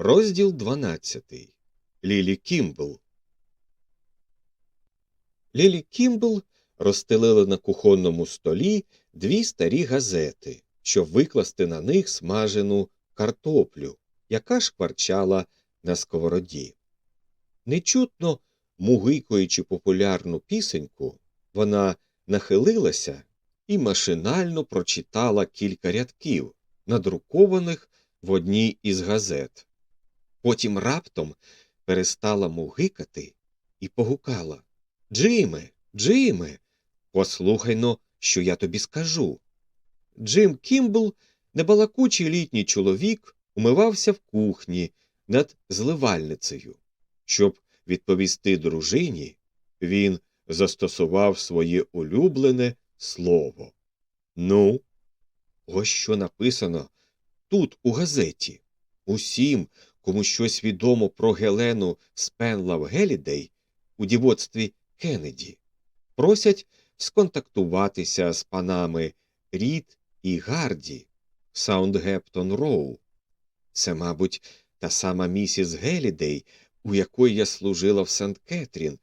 Розділ 12. Лілі Кімбл. Лілі Кімбл розстелила на кухонному столі дві старі газети, щоб викласти на них смажену картоплю, яка шкварчала на сковороді. Нечутно мугикуючи популярну пісеньку, вона нахилилася і машинально прочитала кілька рядків, надрукованих в одній із газет. Потім раптом перестала мугикати і погукала Джиме, Джиме, послухай но, що я тобі скажу. Джим Кімбл, небалакучий літній чоловік, умивався в кухні над зливальницею. Щоб відповісти дружині, він застосував своє улюблене слово. Ну, ось що написано тут, у газеті. Усім, кому щось відомо про Гелену Спенлав Гелідей у дівоцтві Кеннеді, просять сконтактуватися з панами Рід і Гарді Саундгептон Роу. Це, мабуть, та сама місіс Гелідей, у якої я служила в Сант Кетрін.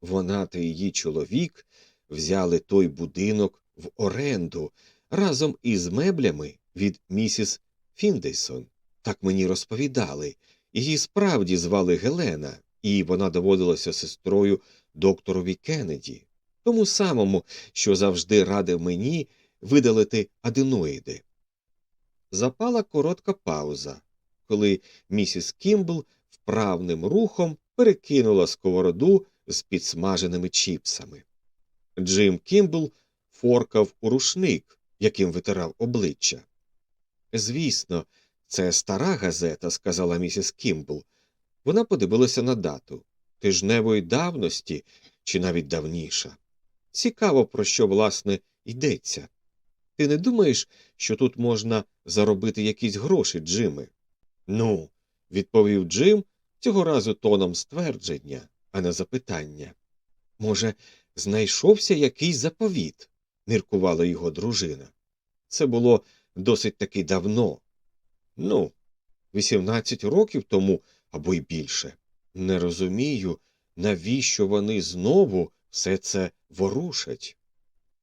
Вона та її чоловік взяли той будинок в оренду разом із меблями від місіс Фіндейсон. Так мені розповідали. Її справді звали Гелена, і вона доводилася сестрою докторові Кеннеді, тому самому, що завжди радив мені видалити аденоїди. Запала коротка пауза, коли місіс Кімбл вправним рухом перекинула сковороду з підсмаженими чіпсами. Джим Кімбл форкав у рушник, яким витирав обличчя. Звісно, це стара газета, сказала місіс Кімбл. Вона подивилася на дату тижневої давності чи навіть давніша. Цікаво, про що, власне, йдеться. Ти не думаєш, що тут можна заробити якісь гроші, Джиме? Ну, відповів Джим цього разу тоном ствердження, а не запитання. Може, знайшовся якийсь заповіт, міркувала його дружина. Це було досить таки давно. Ну, 18 років тому або й більше. Не розумію, навіщо вони знову все це ворушать.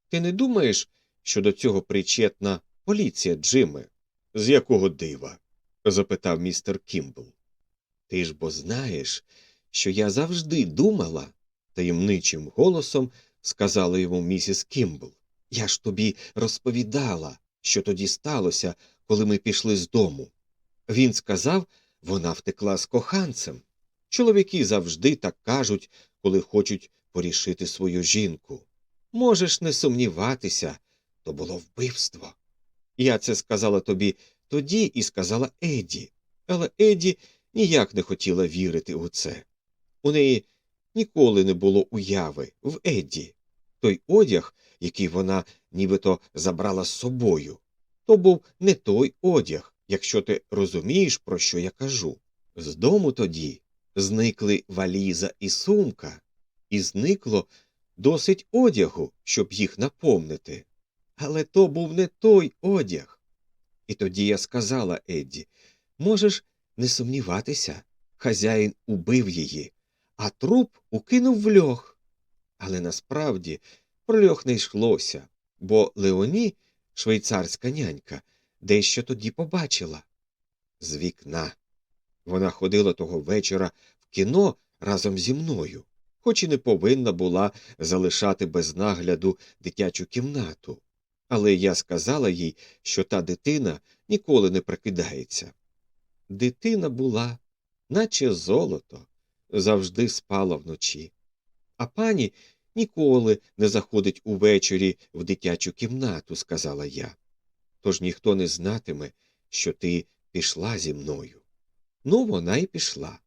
Ти не думаєш, що до цього причетна поліція, Джиме? З якого дива? запитав містер Кімбл. Ти ж бо знаєш, що я завжди думала, таємничим голосом сказала йому місіс Кімбл. Я ж тобі розповідала, що тоді сталося, коли ми пішли з дому. Він сказав, вона втекла з коханцем. Чоловіки завжди так кажуть, коли хочуть порішити свою жінку. Можеш не сумніватися, то було вбивство. Я це сказала тобі тоді і сказала Еді, але Еді ніяк не хотіла вірити у це. У неї ніколи не було уяви в Едді. Той одяг, який вона нібито забрала з собою, то був не той одяг, якщо ти розумієш, про що я кажу. З дому тоді зникли валіза і сумка, і зникло досить одягу, щоб їх наповнити. Але то був не той одяг. І тоді я сказала Едді можеш не сумніватися, хазяїн убив її, а труп укинув в льох. Але насправді про льох не йшлося, бо Леоні, швейцарська нянька, дещо тоді побачила. З вікна. Вона ходила того вечора в кіно разом зі мною, хоч і не повинна була залишати без нагляду дитячу кімнату. Але я сказала їй, що та дитина ніколи не прикидається. Дитина була, наче золото, завжди спала вночі. А пані ніколи не заходить увечері в дитячу кімнату, сказала я. Тож ніхто не знатиме, що ти пішла зі мною. Ну, вона й пішла.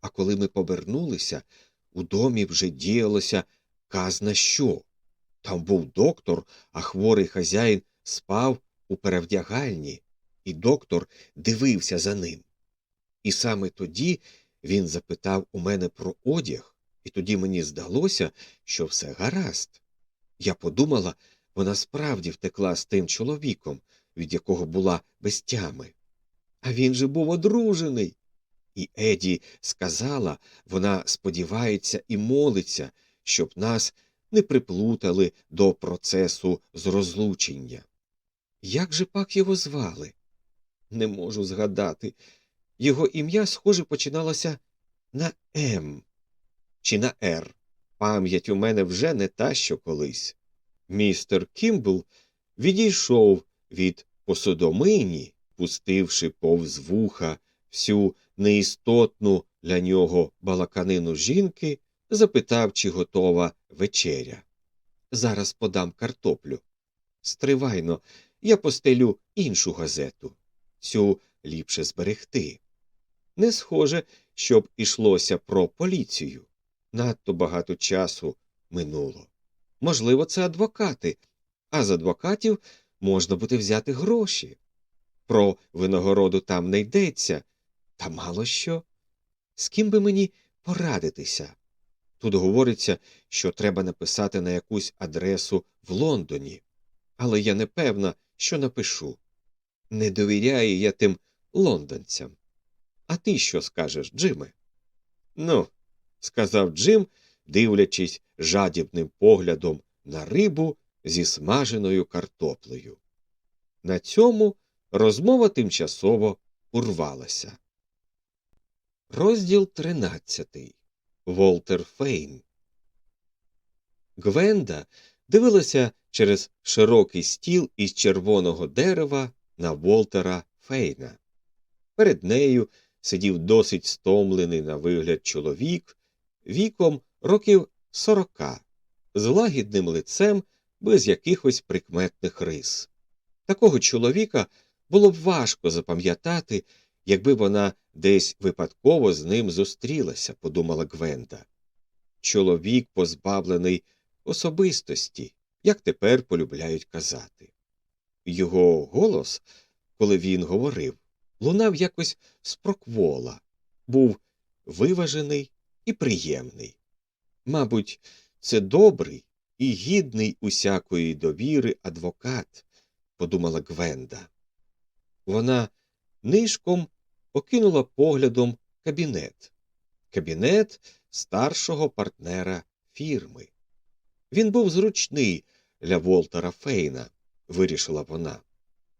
А коли ми повернулися, у домі вже діялося казна що. Там був доктор, а хворий хазяїн спав у перевдягальні, і доктор дивився за ним. І саме тоді він запитав у мене про одяг, і тоді мені здалося, що все гаразд. Я подумала, вона справді втекла з тим чоловіком, від якого була без тями. А він же був одружений. І Еді сказала, вона сподівається і молиться, щоб нас не приплутали до процесу з розлучення. Як же пак його звали? Не можу згадати. Його ім'я, схоже, починалося на М чи на Р. Пам'ять у мене вже не та, що колись. Містер Кімбл відійшов від посудомині, пустивши повз вуха всю неістотну для нього балаканину жінки, запитав, чи готова вечеря. Зараз подам картоплю. Стривайно, я постелю іншу газету. Цю ліпше зберегти. Не схоже, щоб ішлося про поліцію. Надто багато часу минуло. Можливо, це адвокати, а з адвокатів можна буде взяти гроші. Про винагороду там не йдеться, та мало що. З ким би мені порадитися? Тут говориться, що треба написати на якусь адресу в Лондоні, але я не певна, що напишу. Не довіряю я тим лондонцям. А ти що скажеш, Джиме? Ну, сказав Джим, дивлячись жадібним поглядом на рибу зі смаженою картоплею. На цьому розмова тимчасово урвалася. Розділ тринадцятий. Волтер Фейн. Гвенда дивилася через широкий стіл із червоного дерева на Волтера Фейна. Перед нею сидів досить стомлений на вигляд чоловік віком років сорока, з лагідним лицем без якихось прикметних рис. Такого чоловіка було б важко запам'ятати, якби вона десь випадково з ним зустрілася, подумала Гвенда. Чоловік позбавлений особистості, як тепер полюбляють казати. Його голос, коли він говорив, лунав якось спроквола, був виважений і приємний. Мабуть, це добрий і гідний усякої довіри адвокат, подумала Гвенда. Вона нишком окинула поглядом кабінет. Кабінет старшого партнера фірми. Він був зручний для Волтера Фейна, вирішила вона,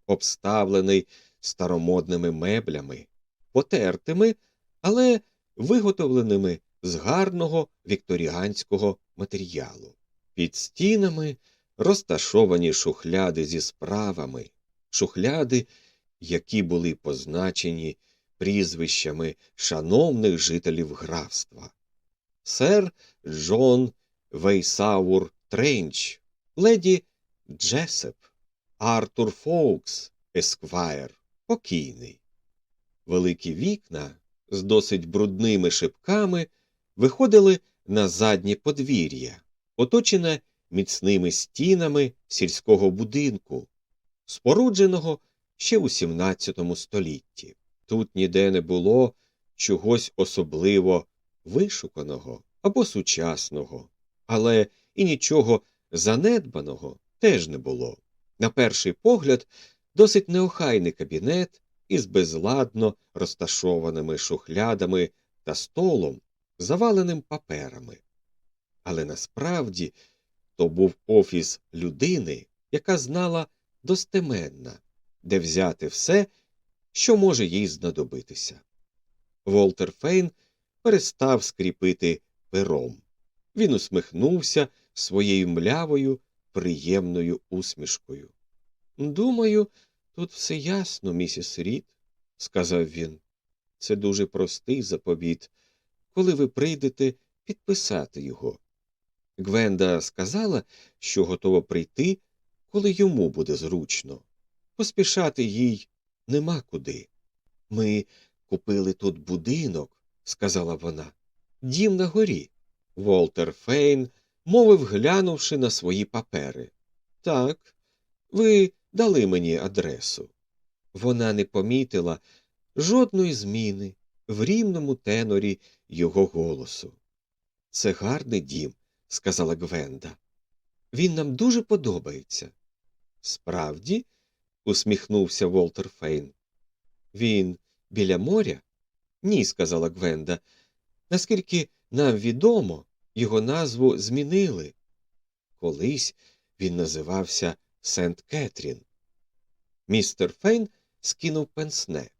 обставлений старомодними меблями, потертими, але виготовленими з гарного вікторіанського матеріалу. Під стінами розташовані шухляди зі справами, шухляди, які були позначені прізвищами шановних жителів графства. Сер Джон Вейсаур Тренч, леді Джесеп, Артур Фоукс, Есквайр, покійний. Великі вікна з досить брудними шибками виходили на заднє подвір'я, оточене міцними стінами сільського будинку, спорудженого ще у XVII столітті. Тут ніде не було чогось особливо вишуканого або сучасного, але і нічого занедбаного теж не було. На перший погляд, досить неохайний кабінет із безладно розташованими шухлядами та столом, заваленим паперами. Але насправді то був офіс людини, яка знала достеменно, де взяти все, що може їй знадобитися. Волтер Фейн перестав скріпити пером. Він усміхнувся своєю млявою, приємною усмішкою. Думаю, тут все ясно, місіс Рід, сказав він. Це дуже простий заповіт, коли ви прийдете підписати його. Гвенда сказала, що готова прийти, коли йому буде зручно. Поспішати їй нема куди. Ми купили тут будинок, сказала вона. Дім на горі. Волтер Фейн мовив, глянувши на свої папери. Так, ви дали мені адресу. Вона не помітила жодної зміни в рівному тенорі його голосу. Це гарний дім, сказала Гвенда. Він нам дуже подобається. Справді, усміхнувся Волтер Фейн. Він біля моря? Ні, сказала Гвенда. Наскільки нам відомо, його назву змінили. Колись він називався Сент Кетрін. Містер Фейн скинув пенсне.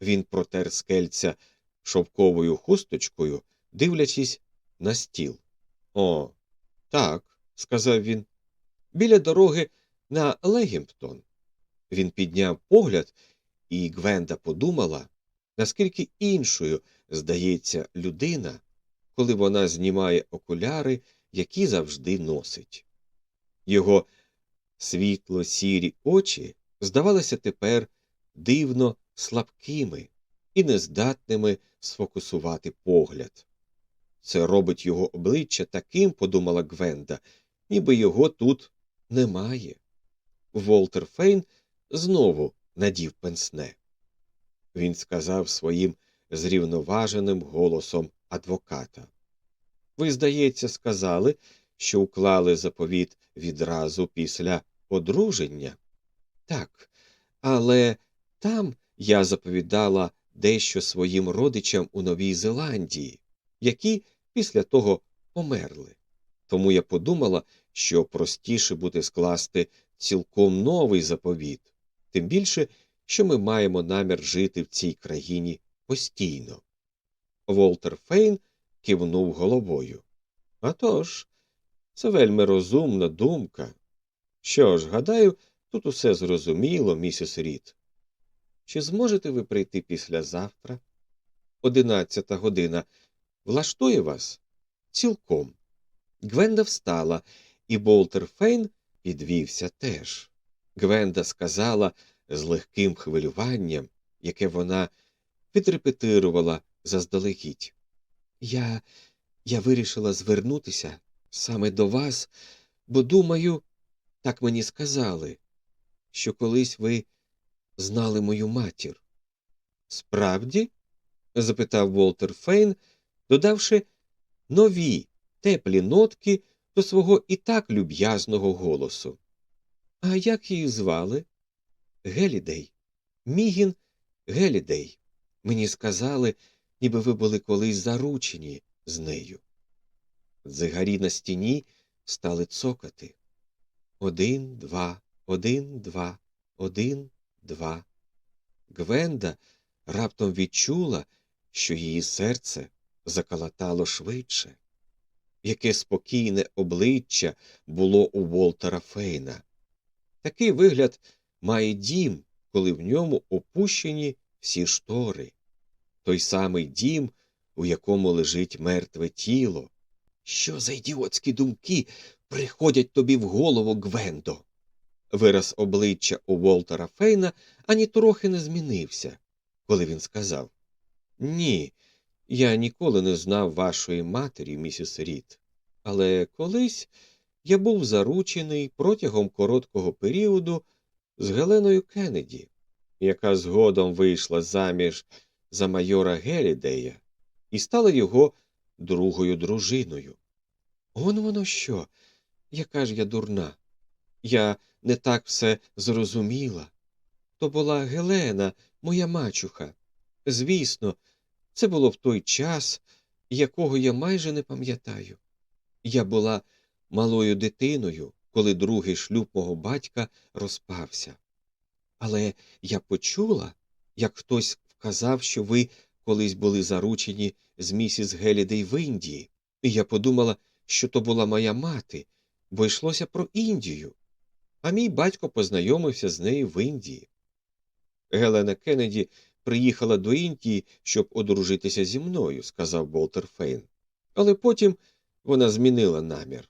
Він протер скельця шовковою хусточкою, дивлячись на стіл. О, так, сказав він. Біля дороги на Легімптон. Він підняв погляд, і Гвенда подумала, наскільки іншою здається людина, коли вона знімає окуляри, які завжди носить. Його світло сірі очі здавалися тепер дивно слабкими і нездатними сфокусувати погляд. Це робить його обличчя таким, подумала Гвенда, ніби його тут немає. Волтер Фейн знову надів пенсне. Він сказав своїм зрівноваженим голосом адвоката. Ви, здається, сказали, що уклали заповіт відразу після одруження? Так, але там я заповідала дещо своїм родичам у Новій Зеландії, які після того померли. Тому я подумала, що простіше буде скласти цілком новий заповіт, тим більше, що ми маємо намір жити в цій країні постійно. Волтер Фейн кивнув головою. «А тож, це вельми розумна думка. Що ж, гадаю, тут усе зрозуміло, місіс Рід. Чи зможете ви прийти післязавтра? Одинадцята година. Влаштує вас? Цілком. Гвенда встала, і Болтер Фейн підвівся теж. Гвенда сказала з легким хвилюванням, яке вона відрепетирувала заздалегідь. Я я вирішила звернутися саме до вас, бо думаю, так мені сказали, що колись ви знали мою матір. Справді? запитав Волтер Фейн, додавши нові теплі нотки до свого і так люб'язного голосу. А як її звали? Гелідей. Мігін Гелідей. Мені сказали, ніби ви були колись заручені з нею. Дзигарі на стіні стали цокати. Один, два, один, два, один, два. Гвенда раптом відчула, що її серце закалатало швидше. Яке спокійне обличчя було у Волтера Фейна. Такий вигляд має дім, коли в ньому опущені всі штори. Той самий дім, у якому лежить мертве тіло. Що за ідіотські думки приходять тобі в голову, Гвендо? Вираз обличчя у Волтера Фейна ані трохи не змінився, коли він сказав Ні, я ніколи не знав вашої матері, місіс Рід, але колись я був заручений протягом короткого періоду з Геленою Кеннеді, яка згодом вийшла заміж за майора Гелідея і стала його другою дружиною. Он воно що? Яка ж я дурна? Я не так все зрозуміла. То була Гелена, моя мачуха. Звісно, це було в той час, якого я майже не пам'ятаю. Я була малою дитиною, коли другий шлюб мого батька розпався. Але я почула, як хтось вказав, що ви колись були заручені з місіс Гелідей в Індії, і я подумала, що то була моя мати, бо йшлося про Індію. А мій батько познайомився з нею в Індії. Гелена Кеннеді приїхала до Індії, щоб одружитися зі мною, сказав Болтер Фейн. Але потім вона змінила намір.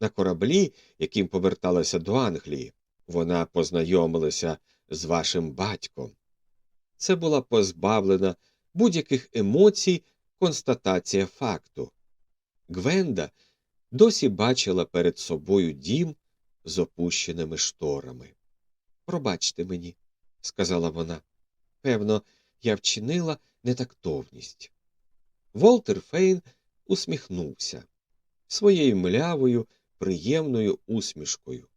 На кораблі, яким поверталася до Англії, вона познайомилася з вашим батьком. Це була позбавлена будь-яких емоцій констатація факту. Гвенда досі бачила перед собою дім з опущеними шторами. Пробачте мені, сказала вона. Певно, я вчинила нетактовність. Волтер Фейн усміхнувся своєю млявою, приємною усмішкою.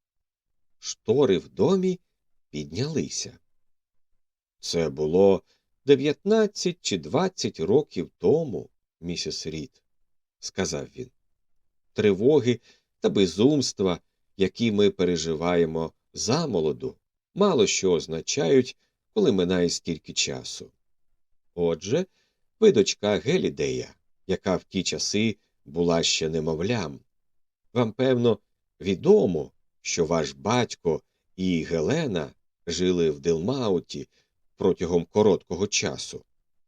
Штори в домі піднялися. Це було Дев'ятнадцять чи двадцять років тому, місіс Рід, сказав він. Тривоги та безумства, які ми переживаємо замолоду, мало що означають, коли минає стільки часу. Отже, ви дочка Гелідея, яка в ті часи була ще немовлям. Вам, певно, відомо, що ваш батько і Гелена жили в Дилмауті протягом короткого часу.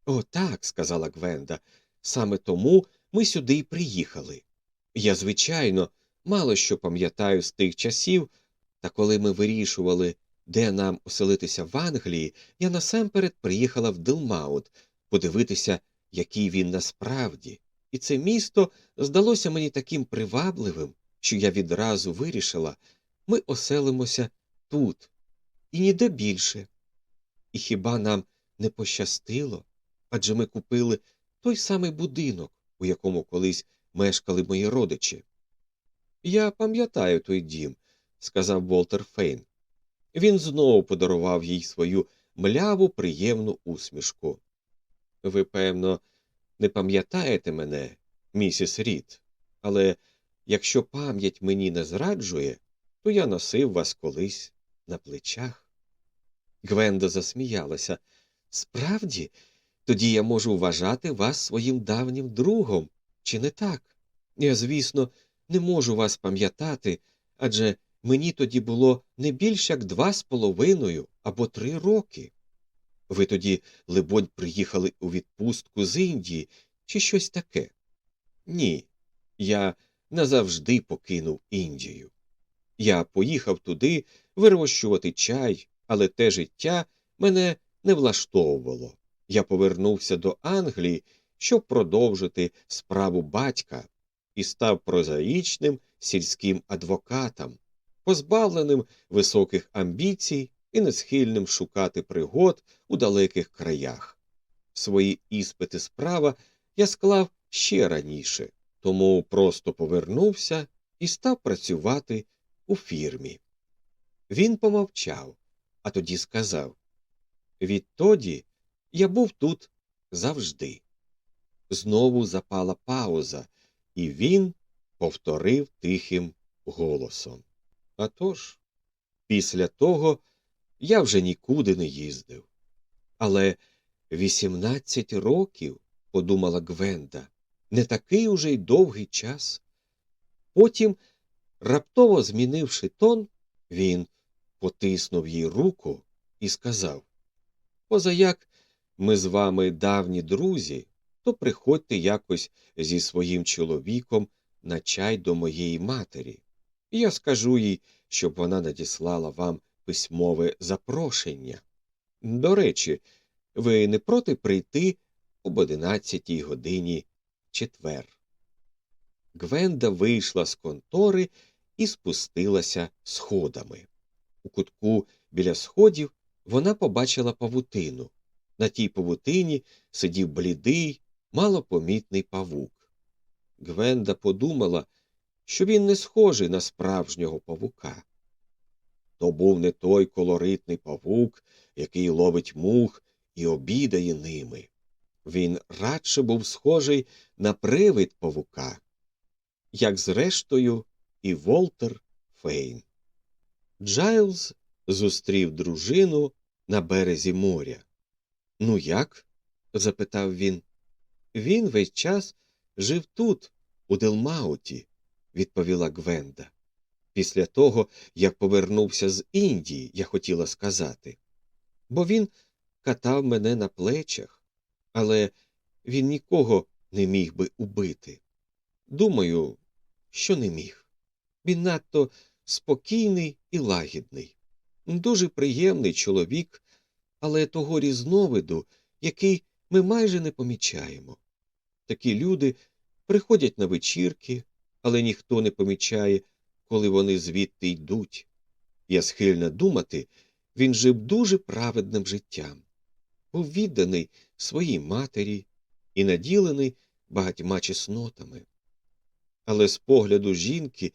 О, так, сказала Гвенда, саме тому ми сюди й приїхали. Я, звичайно, мало що пам'ятаю з тих часів, та коли ми вирішували, де нам оселитися в Англії, я насамперед приїхала в Дилмаут подивитися, який він насправді, і це місто здалося мені таким привабливим, що я відразу вирішила ми оселимося тут і ніде більше. І хіба нам не пощастило? Адже ми купили той самий будинок, у якому колись мешкали мої родичі. Я пам'ятаю той дім, сказав Волтер Фейн. Він знову подарував їй свою мляву приємну усмішку. Ви, певно, не пам'ятаєте мене, місіс Рід, але якщо пам'ять мені не зраджує, то я носив вас колись на плечах. Гвенда засміялася. Справді, тоді я можу вважати вас своїм давнім другом, чи не так? Я, звісно, не можу вас пам'ятати, адже мені тоді було не більш як два з половиною або три роки. Ви тоді, либонь, приїхали у відпустку з Індії чи щось таке? Ні, я назавжди покинув Індію. Я поїхав туди вирощувати чай, але те життя мене не влаштовувало. Я повернувся до Англії, щоб продовжити справу батька, і став прозаїчним сільським адвокатом, позбавленим високих амбіцій і несхильним шукати пригод у далеких краях. Свої іспити справа я склав ще раніше, тому просто повернувся і став працювати у фірмі. Він помовчав, а тоді сказав Відтоді я був тут завжди. Знову запала пауза, і він повторив тихим голосом. А тож, після того я вже нікуди не їздив. Але вісімнадцять років, подумала Гвенда, не такий уже й довгий час. Потім, раптово змінивши тон, він потиснув їй руку і сказав Позаяк ми з вами давні друзі, то приходьте якось зі своїм чоловіком на чай до моєї матері. І я скажу їй, щоб вона надіслала вам письмове запрошення. До речі, ви не проти прийти об одинадцятій годині четвер. Гвенда вийшла з контори і спустилася сходами. У кутку біля сходів вона побачила павутину. На тій павутині сидів блідий, малопомітний павук. Гвенда подумала, що він не схожий на справжнього павука. То був не той колоритний павук, який ловить мух і обідає ними. Він радше був схожий на привид павука, як зрештою і Волтер Фейн. Джайлз зустрів дружину на березі моря. Ну як? запитав він. Він весь час жив тут, у Делмауті, відповіла Гвенда. Після того, як повернувся з Індії, я хотіла сказати. Бо він катав мене на плечах, але він нікого не міг би убити. Думаю, що не міг. Він надто спокійний і лагідний, дуже приємний чоловік, але того різновиду, який ми майже не помічаємо. Такі люди приходять на вечірки, але ніхто не помічає, коли вони звідти йдуть. Я схильна думати, він жив дуже праведним життям, був відданий своїй матері і наділений багатьма чеснотами. Але з погляду жінки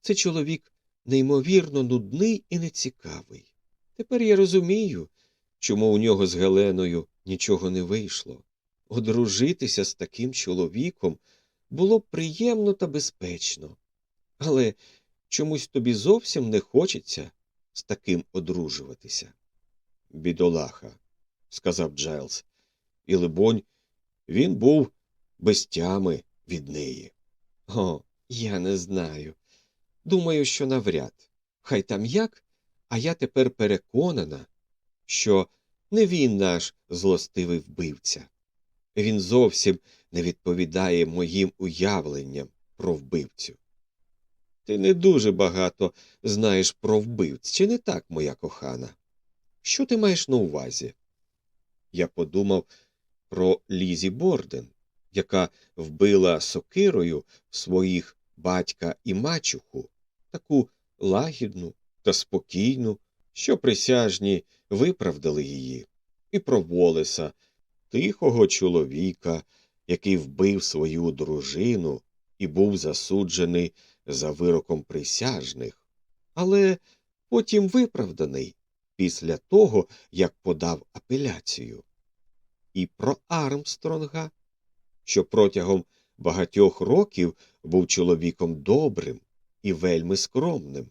це чоловік неймовірно нудний і нецікавий. Тепер я розумію, чому у нього з Геленою нічого не вийшло. Одружитися з таким чоловіком було б приємно та безпечно. Але чомусь тобі зовсім не хочеться з таким одружуватися. Бідолаха, сказав Джайлз, і, либонь, він був без тями від неї. О, я не знаю. Думаю, що навряд. Хай там як, а я тепер переконана, що не він наш злостивий вбивця. Він зовсім не відповідає моїм уявленням про вбивцю. Ти не дуже багато знаєш про вбивць, чи не так, моя кохана? Що ти маєш на увазі? Я подумав про Лізі Борден, яка вбила сокирою своїх батька і мачуху, таку лагідну та спокійну, що присяжні виправдали її, і про Волеса, тихого чоловіка, який вбив свою дружину і був засуджений за вироком присяжних, але потім виправданий після того, як подав апеляцію. І про Армстронга, що протягом багатьох років був чоловіком добрим і вельми скромним.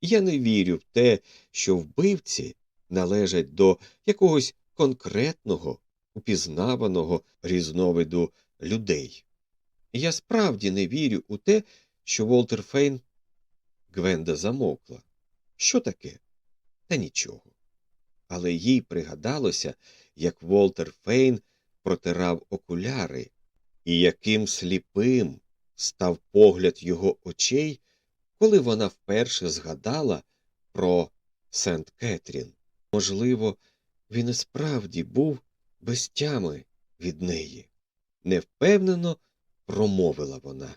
Я не вірю в те, що вбивці належать до якогось конкретного, упізнаваного різновиду людей. Я справді не вірю у те, що Волтер Фейн. Гвенда замовкла. Що таке? Та нічого. Але їй пригадалося, як Волтер Фейн протирав окуляри, і яким сліпим став погляд його очей, коли вона вперше згадала про Сент Кетрін. Можливо, він і справді був без тями від неї. Невпевнено промовила вона.